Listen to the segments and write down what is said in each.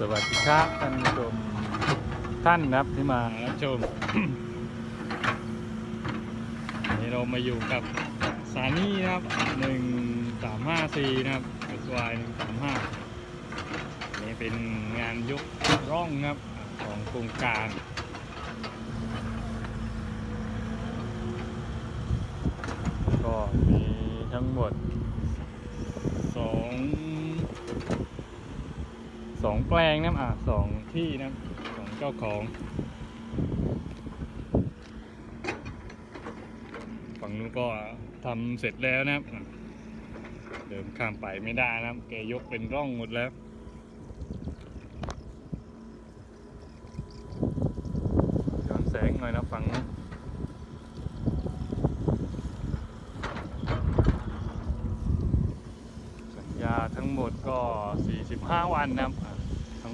สวัสดีครับท่านผู้ชมท่านนะครับที่มารับชมวันนี้เรามาอยู่กับสานี่นะครับหนึ่งสามห้าสี่นะครับ SY หนึ่งสามห้านี่เป็นงานยกร่องนะครับของโครงการก็มีทั้งหมดสอง สองแปลงนะอะสองที่นะครับของเจ้าของ ฝั่งนู้นก็ทำเสร็จแล้วนะครับเดินข้ามไปไม่ได้นะแกยกเป็นร่องหมดแล้วย้อนแสงหน่อยนะฝั่งนู้นสัญญาทั้งหมดก็ 45 วันนะครับอะ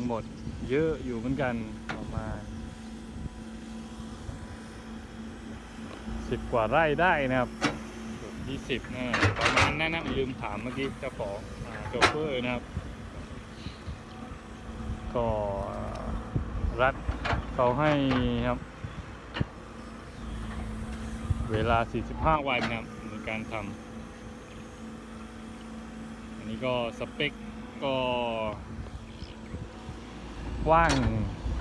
หมด เยอะอยู่เหมือนกันประมาณ10กว่าไร่ได้นะครับเกือบนะประมาณนั้นนะลืมถามเมื่อกี้เจ้าของอ่าโจเฟอร์นะครับ ก็รัฐเขาให้ครับ เวลา 45 วันนะครับในการทำอันนี้ก็สเปคก็ กว้าง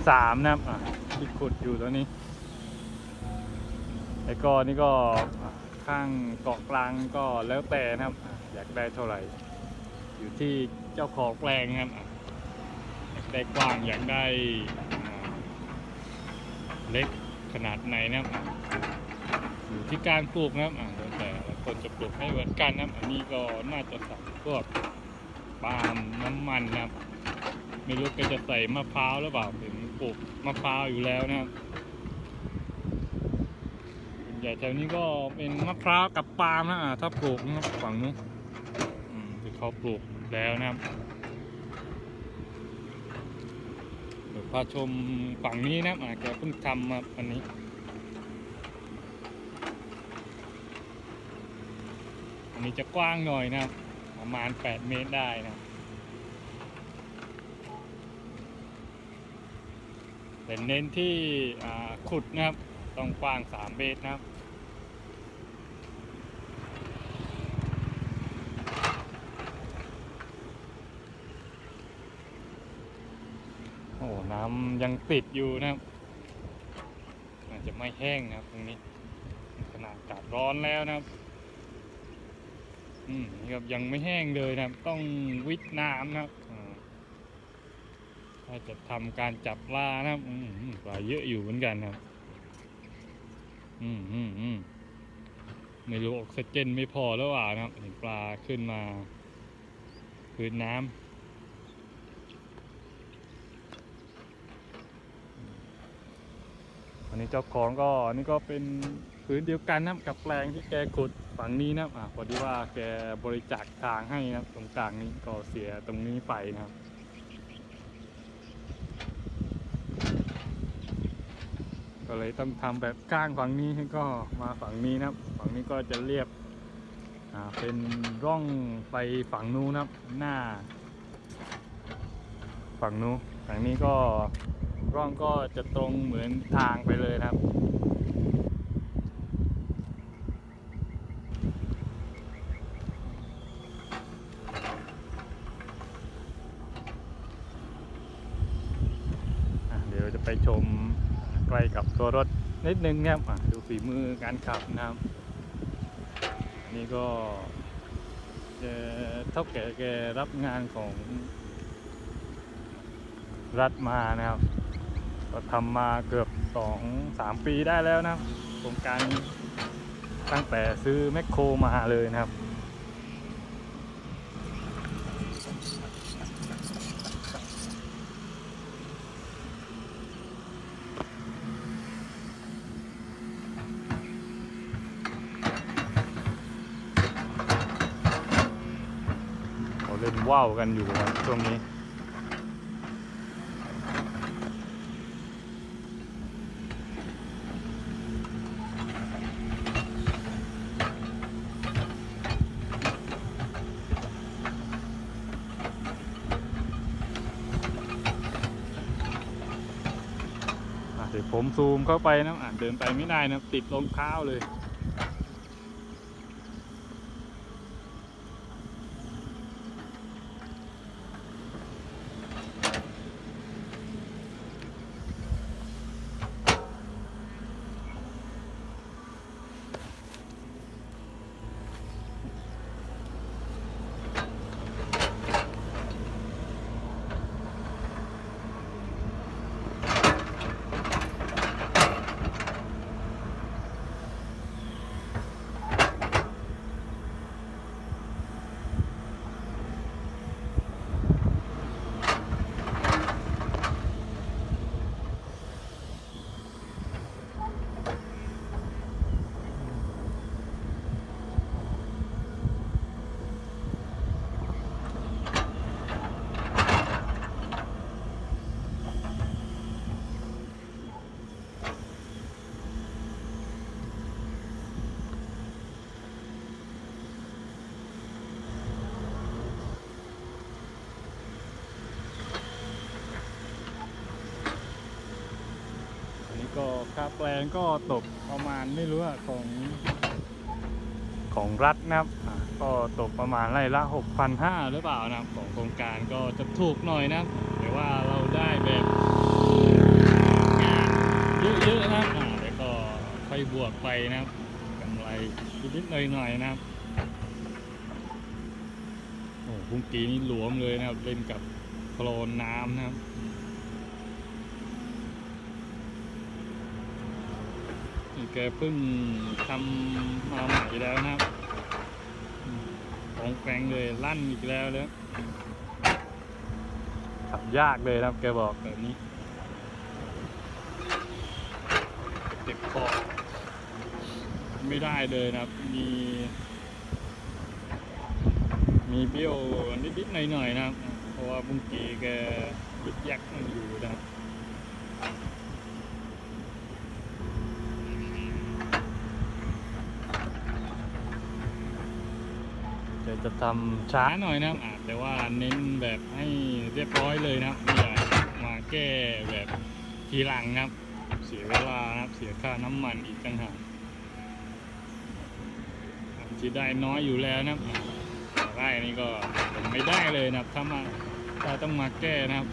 สามนะครับอะที่ขุดอยู่ตัวนี้แล้วก็นี่ก็ข้างเกาะกลางก็แล้วแต่นะครับ อยากได้เท่าไหร่ อยู่ที่เจ้าของแปลงนะครับอยากได้กว้างอยากได้เล็กขนาดไหนนะครับอยู่ที่การปลูกนะครับแล้วแต่คนจะปลูกให้เหมือนกันนะครับอันนี้ก็น่าจะใส่พวกปาล์มน้ำมันนะครับ ไม่รู้จะใส่มะพร้าวหรือเปล่าเห็นปลูกมะพร้าวอยู่แล้วนะครับส่วนใหญ่แถวนี้ก็เป็นมะพร้าวกับปาล์มนะถ้าปลูกนะฝั่งนู้นที่เขาปลูกแล้วนะครับเดี๋ยวพาชมฝั่งนี้นะครับอะแกเพิ่งทำมาอันนี้อันนี้จะกว้างหน่อยนะครับประมาณ 8 เมตรได้นะ แต่เน้นที่ขุดนะครับ ต้องกว้าง 3 เมตรนะครับโอ้น้ำยังติดอยู่นะครับอาจจะไม่แห้งนะครับตรงนี้ ขนาดอากาศร้อนแล้วนะครับ อืมนี่ครับยังไม่แห้งเลยนะครับ ต้องวิทน้ำนะครับ ถ้าจะทำการจับปลานะครับอืปลาเยอะอยู่เหมือนกันครับ อืมอืมอืมไม่รู้ออกซิเจนไม่พอแล้วอ่านะครับเห็นปลาขึ้นมาพื้นน้ำอันนี้เจ้าของก็อันนี้ก็เป็นพื้นเดียวกันนะกับแปลงที่แกขุดฝั่งนี้นะอ่าพอดีว่าแกบริจาคทางให้นะตรงกลางนี้ก็เสียตรงนี้ไปนะครับ ก็เลยต้องทำแบบข้างฝั่งนี้ก็มาฝั่งนี้นะครับ ฝั่งนี้ก็จะเรียบเป็นร่องไปฝั่งนู้นนะครับหน้า ฝั่งนู้นฝั่งนี้ก็ร่องก็จะตรงเหมือนทางไปเลยนะครับเดี๋ยวจะไปชม ใกล้กับตัวรถนิดนึงนะครับอะดูฝีมือการขับนะครับนี่ก็เท่าแก่แกรับงานของรัฐมานะครับ ก็ทำมาเกือบสองสามปีได้แล้วนะครับโครงการตั้งแต่ซื้อแมคโครมาเลยนะครับ เล่นว่าวกันอยู่ครับตรงนี้ เดี๋ยวผมซูมเข้าไปนะะเดินไปไม่ได้นะ ติดรองเท้าเลย นี้ก็ค่าแปลงก็ตกประมาณไม่รู้อะของของรัฐนะครับอะก็ตกประมาณไร่ละ 6,500หรือเปล่านะครับของโครงการก็จะถูกหน่อยนะแต่ว่าเราได้แบบงานเยอะๆนะอะแล้วก็ค่อยบวกไปนะครับกำไรนิดๆหน่อยๆนะครับโอ้พุ่งกีนี่หลวมเลยนะครับเล่นกับโคลนน้ำนะครับ แกเพิ่งทำมาใหม่แล้วนะครับอืมของแกงเลยลั่นอีกแล้วแล้วขับยากเลยนะครับแกบอกแบบนี้เจ็บคอไม่ได้เลยนะครับ มี มีเบี้ยวนิดๆหน่อยๆนะครับ เพราะว่าบุ้งกีแกยึดยักมันอยู่นะครับ เดี๋ยว จะทำช้าหน่อยนะครับอะแต่ว่าเน้นแบบให้เรียบร้อยเลยนะครับไม่อยากมาแก้แบบทีหลังนะครับ เสียเวลานะครับเสียค่าน้ำมันอีกต่างหากที่ได้น้อยอยู่แล้วนะไร่นี่ก็ไม่ได้เลยนะครับถ้ามาถ้าต้องมาแก้นะครับ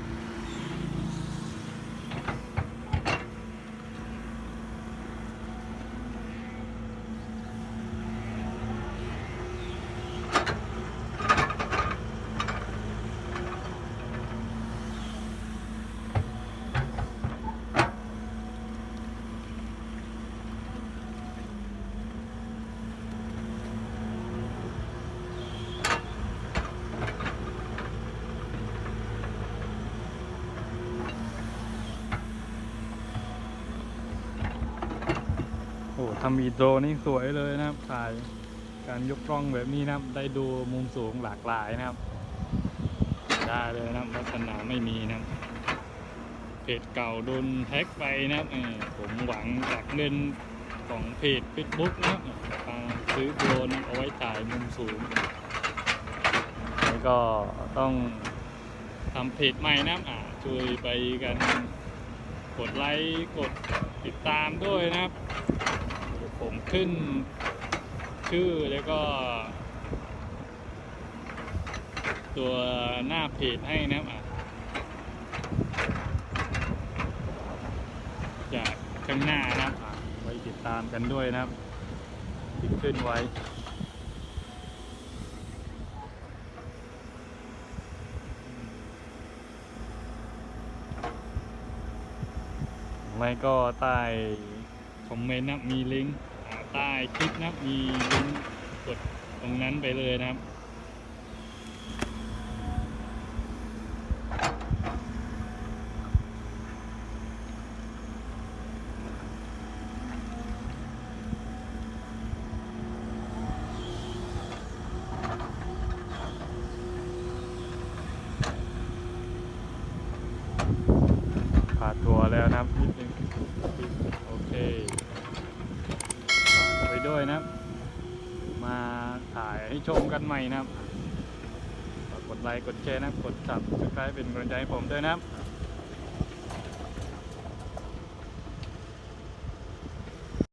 โอ้ถ้ามีโดนี่สวยเลยนะครับถ่ายการยกกล้องแบบนี้นะครับ ได้ดูมุมสูงหลากหลายนะครับ ได้เลยนะครับลักษณะไม่มีนะครับเพจเก่าโดนแฮ็กไปนะครับผมหวังจากเงินของเพจ Facebook นะครับมาซื้อโดรนเอาไว้ถ่ายมุมสูงแล้วก็ต้องทำเพจใหม่นะครับอ่าช่วยไปกันกดไลค์กดติดตามด้วยนะครับ ผมขึ้นชื่อแล้วก็ ตัวหน้าเพจให้นะครับอะจากข้างหน้านะครับไว้ติดตามกันด้วยนะครับที่ขึ้นไว้ไม่ก็ใต้ คอมเมนต์นะมีลิงก์ใต้คลิปนะมีลิงก์กดตรงนั้นไปเลยนะครับพาทัวร์แล้วนะครับนิดนึง โอเคฝากไปด้วยนะครับ มาถ่ายให้ชมกันใหม่นะครับฝากกดไลค์กดแชร์นะครับกด subscribe เป็นกำลังใจให้ผมด้วยนะครับ